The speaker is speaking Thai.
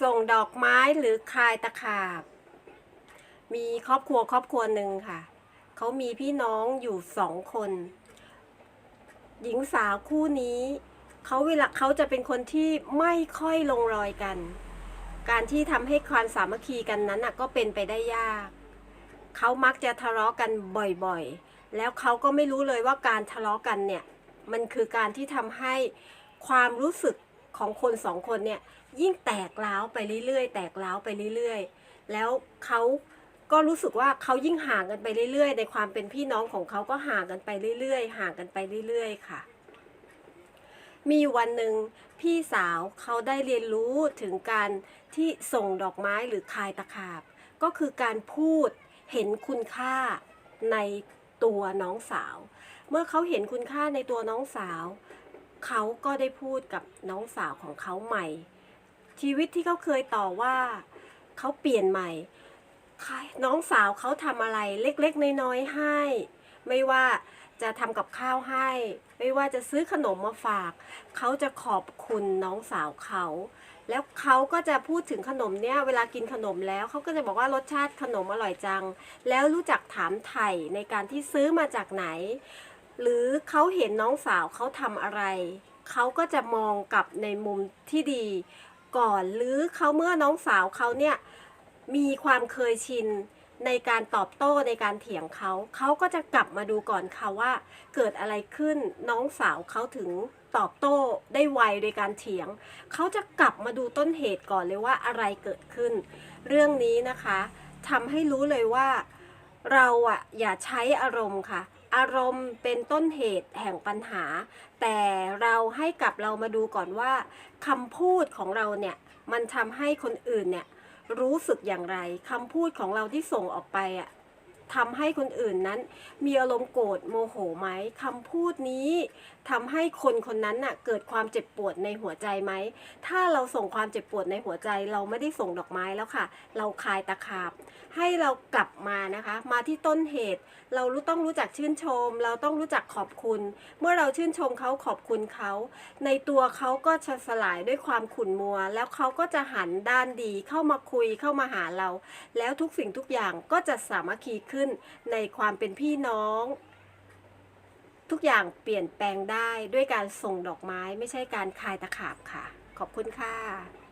ส่งดอกไม้หรือคลายตะขาบ มีครอบครัวครอบครัวหนึ่งค่ะ เขามีพี่น้องอยู่สองคน หญิงสาวคู่นี้เขาเวลาเขาจะเป็นคนที่ไม่ค่อยลงรอยกัน การที่ทำให้ความสามัคคีกันนั้นน่ะก็เป็นไปได้ยาก เขามักจะทะเลาะกันบ่อยๆ แล้วเขาก็ไม่รู้เลยว่าการทะเลาะกันเนี่ย มันคือการที่ทำให้ความรู้สึก ของคนสองคนเนี่ยยิ่งแตกร้าไปเรื่อยๆ แตกร้าไปเรื่อยๆ แล้วเขาก็รู้สึกว่าเขายิ่งห่างกันไปเรื่อยๆ ในความเป็นพี่น้องของเขาก็ห่างกันไปเรื่อยๆ ห่างกันไปเรื่อยๆ ค่ะ มีวันหนึ่งพี่สาวเขาได้เรียนรู้ถึงการที่ส่งดอกไม้หรือคายตะขาบ ก็คือการพูดเห็นคุณค่าในตัวน้องสาว เมื่อเขาเห็นคุณค่าในตัวน้องสาว เขาก็ได้พูดกับน้องสาวของเขาใหม่ ชีวิตที่เขาเคยต่อว่าเขาเปลี่ยนใหม่ น้องสาวเขาทำอะไรเล็กๆน้อยๆให้ ไม่ว่าจะทำกับข้าวให้ ไม่ว่าจะซื้อขนมมาฝาก เขาจะขอบคุณน้องสาวเขา แล้วเขาก็จะพูดถึงขนมเนี้ยเวลากินขนมแล้วเขาก็จะบอกว่ารสชาติขนมอร่อยจัง แล้วรู้จักถามไถ่ในการที่ซื้อมาจากไหน หรือเขาเห็นน้องสาวเขาทำอะไร เขาก็จะมองกลับในมุมที่ดี ก่อนหรือเขาเมื่อน้องสาวเขาเนี่ยมีความเคยชินในการตอบโต้ในการเถียงเขา เขาก็จะกลับมาดูก่อนค่ะว่า เกิดอะไรขึ้นน้องสาวเขาถึงตอบโต้ได้ไวโดยการเถียง เขาจะกลับมาดูต้นเหตุก่อนเลยว่าอะไรเกิดขึ้น เรื่องนี้นะคะทำให้รู้เลยว่า เราอะอย่าใช้อารมณ์ค่ะ อารมณ์เป็นต้นเหตุแห่งปัญหา แต่เราให้กลับเรามาดูก่อนว่าคำพูดของเราเนี่ยมันทำให้คนอื่นเนี่ยรู้สึกอย่างไรคำพูดของเราที่ส่งออกไปอะ ทำให้คนอื่นนั้น มีอารมณ์โกรธโมโหไหมคำพูดนี้ทำให้คนคนนั้นน่ะเกิดความเจ็บปวดในหัวใจไหม ถ้าเราส่งความเจ็บปวดในหัวใจ เราไม่ได้ส่งดอกไม้แล้วค่ะ เราคลายตะขาบ ให้เรากลับมานะคะ มาที่ต้นเหตุ เรารู้ต้องรู้จักชื่นชม เราต้องรู้จักขอบคุณ เมื่อเราชื่นชมเขาขอบคุณเขา ในตัวเขาก็จะสลายด้วยความขุ่นมัว แล้วเขาก็จะหันด้านดีเข้ามาคุยเข้ามาหาเรา แล้วทุกสิ่งทุกอย่างก็จะสามัคคีขึ้นขึ้นในความเป็นพี่น้อง ทุกอย่างเปลี่ยนแปลงได้ด้วยการส่งดอกไม้ไม่ใช่การคายตะขาบค่ะ ขอบคุณค่ะ